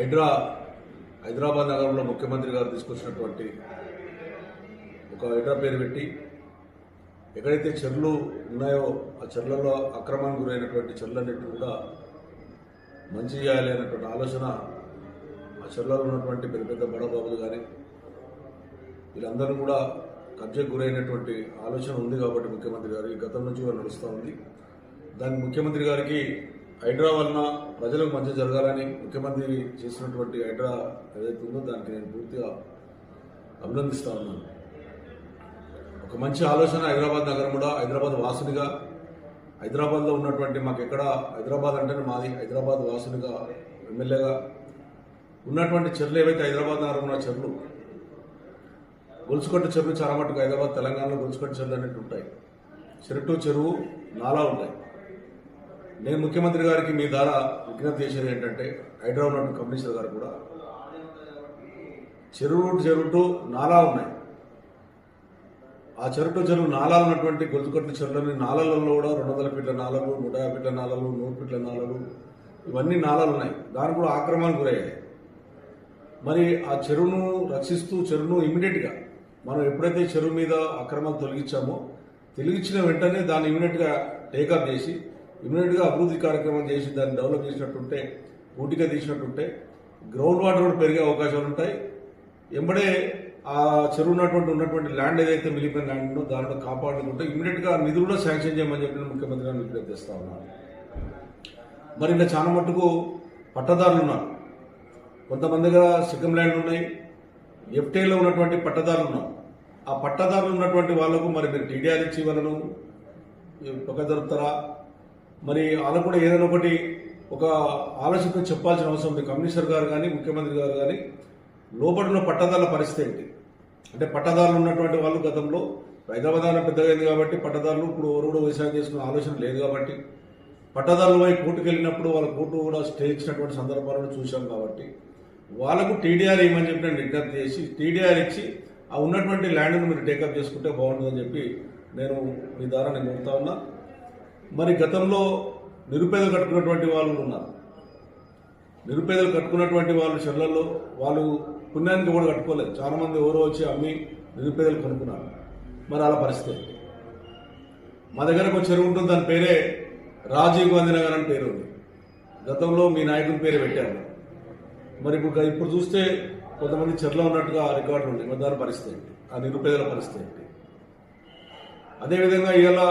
హైడ్రా హైదరాబాద్ నగరంలో ముఖ్యమంత్రి గారు తీసుకొచ్చినటువంటి ఒక హైడ్రా పేరు పెట్టి ఎక్కడైతే చెర్లు ఉన్నాయో ఆ చెర్లలో అక్రమానికి గురైనటువంటి చెర్లన్నిటి కూడా మంచి చేయాలి అనేటువంటి ఆలోచన ఆ చెర్లలో ఉన్నటువంటి పెద్ద పెద్ద బడబాబులు కానీ వీళ్ళందరూ కూడా కబ్జకు గురైనటువంటి ఆలోచన ఉంది కాబట్టి ముఖ్యమంత్రి గారు. ఈ గతం నుంచి కూడా నడుస్తూ ఉంది. దానికి ముఖ్యమంత్రి గారికి హైడ్రా వలన ప్రజలకు మంచి జరగాలని ముఖ్యమంత్రి చేసినటువంటి హైడ్రా ఏదైతే ఉందో దానికి నేను పూర్తిగా అభినందిస్తా ఉన్నాను. ఒక మంచి ఆలోచన హైదరాబాద్ నగరం కూడా హైదరాబాద్ వాసునిగా హైదరాబాద్లో ఉన్నటువంటి మాకు ఎక్కడ హైదరాబాద్ అంటేనే మాది హైదరాబాద్ వాసునిగా ఎమ్మెల్యేగా ఉన్నటువంటి చెర్లు ఏవైతే హైదరాబాద్ నగరం ఉన్న చెర్లు గొలుసుకట్టు చెరువు చాలా మటుకు హైదరాబాద్ తెలంగాణలో గొలుసుకొట్టు చెరువులు అనేవి ఉంటాయి. చెరుటు చెరువు నాలా ఉంటాయి. నేను ముఖ్యమంత్రి గారికి మీ ద్వారా విజ్ఞప్తి చేసేది ఏంటంటే హైదరాబాద్ కమిషనర్ గారు కూడా చెరువు చెరుటు నాలా ఉన్నాయి. ఆ చెరుటు చెరువు నాలాలు ఉన్నటువంటి గొంతుకట్ల చెరువులని నాలలలో కూడా రెండు వందల ఫీట్ల నాలలు నూట యాభై ఫీట్ల నాలలు నూరు ఫీట్ల నాలలు ఇవన్నీ నాలాలు ఉన్నాయి. దాని కూడా ఆక్రమణకు గురయ్యాయి. మరి ఆ చెరువును రక్షిస్తూ చెరువును ఇమీడియట్గా మనం ఎప్పుడైతే చెరువు మీద అక్రమాలు తొలగించామో తొలగించిన వెంటనే దాన్ని ఇమీడియట్గా టేకప్ చేసి ఇమీడియట్గా అభివృద్ధి కార్యక్రమం చేసి దాన్ని డెవలప్ చేసినట్టుంటే పూటిగా తీసినట్టుంటే గ్రౌండ్ వాటర్ కూడా పెరిగే అవకాశాలు ఉంటాయి. ఎంబడే ఆ చెరువు ఉన్నటువంటి ఉన్నటువంటి ల్యాండ్ ఏదైతే మిగిలిపోయిన ల్యాండ్ ఉందో దానిలో కాపాడుకుంటే ఇమీడియట్గా నిధులు కూడా శాంక్షన్ చేయమని చెప్పి ముఖ్యమంత్రి గారిని విజ్ఞప్తి చేస్తా ఉన్నాను మరి ఇంకా చాలా మట్టుకు పట్టదారులు ఉన్నారు. కొంతమంది దగ్గర సిక్కం ల్యాండ్ ఉన్నాయి ఎఫ్టీలో ఉన్నటువంటి పట్టదారులు ఉన్నారు. ఆ పట్టదారులు ఉన్నటువంటి వాళ్ళకు మరి మీరు టీడీఆర్ ఇచ్చి వాళ్ళను ఒక జరుపుతారా? మరి వాళ్ళకు కూడా ఏదైనా ఒకటి ఒక ఆలోచన చెప్పాల్సిన అవసరం ఉంది. కమిషనర్ గారు కానీ ముఖ్యమంత్రి గారు కానీ లోపల ఉన్న పట్టదారుల పరిస్థితి ఏంటి? అంటే పట్టదారులు ఉన్నటువంటి వాళ్ళు గతంలో హైదరాబాద్ పెద్దగైంది కాబట్టి పట్టదారులు ఇప్పుడు ఎవరు కూడా వ్యవసాయం చేసుకునే ఆలోచన లేదు కాబట్టి పట్టదారుల వైపు కోర్టుకు వెళ్ళినప్పుడు వాళ్ళ కోర్టు కూడా స్టే ఇచ్చినటువంటి సందర్భాలను చూశాం కాబట్టి వాళ్ళకు టీడీఆర్ ఇవ్వమని చెప్పి నేను విజ్ఞప్తి చేసి టీడీఆర్ ఇచ్చి ఆ ఉన్నటువంటి ల్యాండ్ను మీరు టేకప్ చేసుకుంటే బాగుంటుందని చెప్పి నేను మీ ద్వారా నేను చెప్తా ఉన్నా. మరి గతంలో నిరుపేదలు కట్టుకున్నటువంటి వాళ్ళు ఉన్నారు. నిరుపేదలు కట్టుకున్నటువంటి వాళ్ళు చెర్లలో వాళ్ళు పుణ్యానికి కూడా కట్టుకోలేదు. చాలామంది ఎవరో వచ్చి అమ్మి నిరుపేదలు కొనుక్కున్నారు. మరి అలా పరిస్థితి మా దగ్గర ఒక చెరువు ఉంటుంది దాని పేరే రాజీవ్ గాంధీ నగర్ అని పేరు ఉంది. గతంలో మీ నాయకుడి పేరు పెట్టారు. మరి ఇప్పుడు ఇప్పుడు చూస్తే కొంతమంది చెర్లో ఉన్నట్టుగా రికార్డులు ఉన్నాయి. మరి దాని పరిస్థితి ఆ నిరుపేదల పరిస్థితి ఏంటి? అదేవిధంగా ఇవాళ